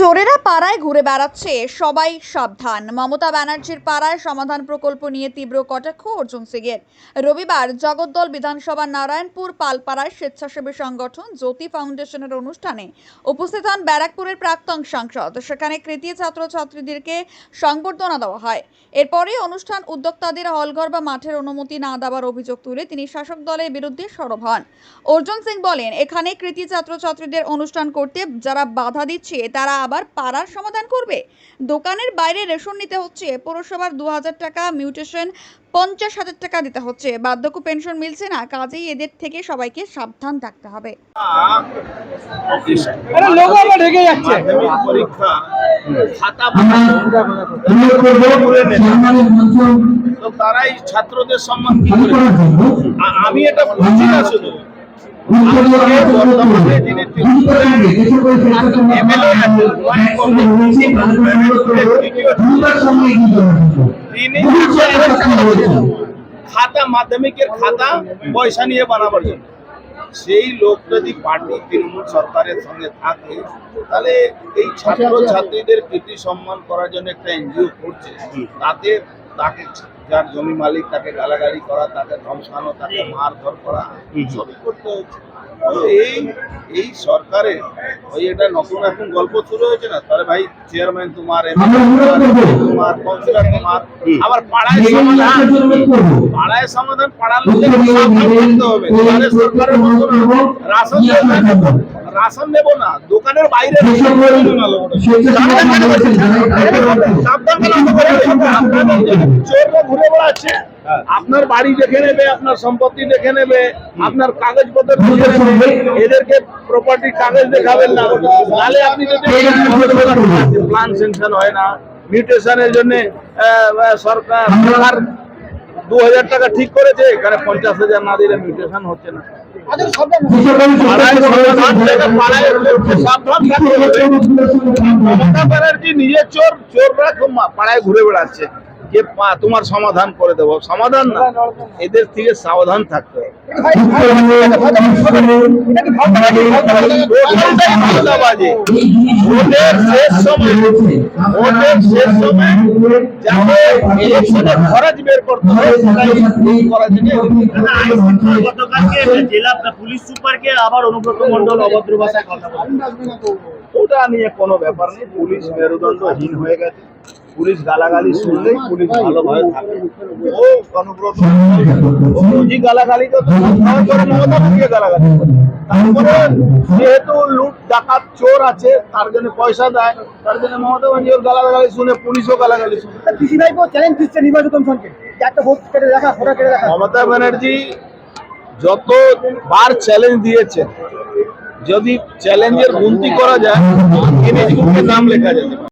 চোরেরা পাড়ায় ঘুরে বেড়াচ্ছে। সবাই সাবধান। মমতা ব্যানার্জির পাড়ায় সমাধান প্রকল্প নিয়ে তীব্র কটাক্ষ অর্জুন সিংয়ের। রবিবার জগদ্দল বিধানসভা নারায়ণপুর পালপাড়ায় স্বেচ্ছাসেবী সংগঠন জ্যোতি ফাউন্ডেশনের অনুষ্ঠানে উপস্থিত হন ব্যারাকপুরের প্রাক্তন সাংসদ। সেখানে কৃতি ছাত্রছাত্রীদেরকে সংবর্ধনা দেওয়া হয়। এরপরে অনুষ্ঠান উদ্যোক্তাদের হলঘর বা মাঠের অনুমতি না দেওয়ার অভিযোগ তুলে তিনি শাসক দলের বিরুদ্ধে সরব হন। অর্জুন সিং বলেন, এখানে কৃতি ছাত্রছাত্রীদের অনুষ্ঠান করতে যারা বাধা দিচ্ছে, তারা আবার পাড়ার সমাধান করবে? দোকানের বাইরে রেশন নিতে হচ্ছে পৌরসভার দু হাজার টাকা মিউটেশন পঞ্চাশ হাজার টাকা দিতে হচ্ছে। বার্ধক্য পেনশন মিলছে না কাজেই এদের থেকে সবাইকে সাবধান থাকতে হবে। আরে লোগো আবার ঢেকে যাচ্ছে। মাধ্যমিক পরীক্ষা তারাই ছাত্রদের সম্মান আমি এটা বুঝি না শুধু। খাতা মাধ্যমিকের খাতা পয়সা নিয়ে বানাবার জন্য। সেই লোক যদি পার্টি তৃণমূল সরকারের সঙ্গে থাকে তাহলে এই ছাত্র ছাত্রীদের কৃতি সম্মান করার জন্য একটা এনজিও করছে। তাতে তাকে যার জমি মালিক তাকে গালাগালি করা তাকে ধমকানো তাকে মারধর করা সবই করতে হচ্ছে তো এই এই সরকারের ওই এটা নতুন এখন গল্প শুরু হয়েছে না? তাহলে ভাই চেয়ারম্যান তোমার তোমার কাউন্সিলর তোমার আবার পাড়ায় সমাধান। পাড়ায় সমাধান পাড়ার লোকদের করতে হবে। তাহলে সরকারের মতো না, রাশন না, নেব না দোকানের বাইরে চোররা ঘুরে বেড়াচ্ছে। আপনার বাড়ি দেখে নেবে আপনার সম্পত্তি দেখে নেবে আপনার কাগজপত্র দেখে নেবে। এদেরকে প্রপার্টি কাগজ দেখাবেন না। নালে আপনি যদি প্ল্যান সেনশন হয় না। মিউটেশনের জন্য সরকার দু হাজার টাকা ঠিক করেছে এখানে পঞ্চাশ হাজার না দিলে মিউটেশন হচ্ছে না পাড়ায়। মমতা ব্যানার্জি নিজে চোর চোররা ঘুরে বেড়াচ্ছে যে পা- তোমার সমাধান করে দেবো সমাধান না এদের থেকে সাবধান থাকতে হবে। হয় আবার অনুব্রত মন্ডল অভদ্র ভাষায় কথা ওটা নিয়ে কোনো ব্যাপার নেই পুলিশ মেরুদণ্ডহীন হয়ে গেছে পুলিশ গালাগালি শুনলেই পুলিশ ভালোভাবে থাকে ও অনুব্রত। ও রোজই গালাগালি তো করে মমতা ব্যানার্জিকে গালাগালি। তারপরে যেহেতু লুট ডাকাত চোর আছে তার জন্য পয়সা দেয় তার জন্য মমতা ব্যানার্জি ওর গালাগালি শুনে পুলিশও গালাগালি শুনে। পিসি ভাইপো চ্যালেঞ্জ দিচ্ছে নির্বাচন কমিশনকে। একটা ভোট কেটে দেখা ফোটা কেটে দেখা মমতা ব্যানার্জি যত বার চ্যালেঞ্জ দিয়েছে যদি চ্যালেঞ্জের গুনতি করা যায় গিনেজ নাম লেখা যাবে।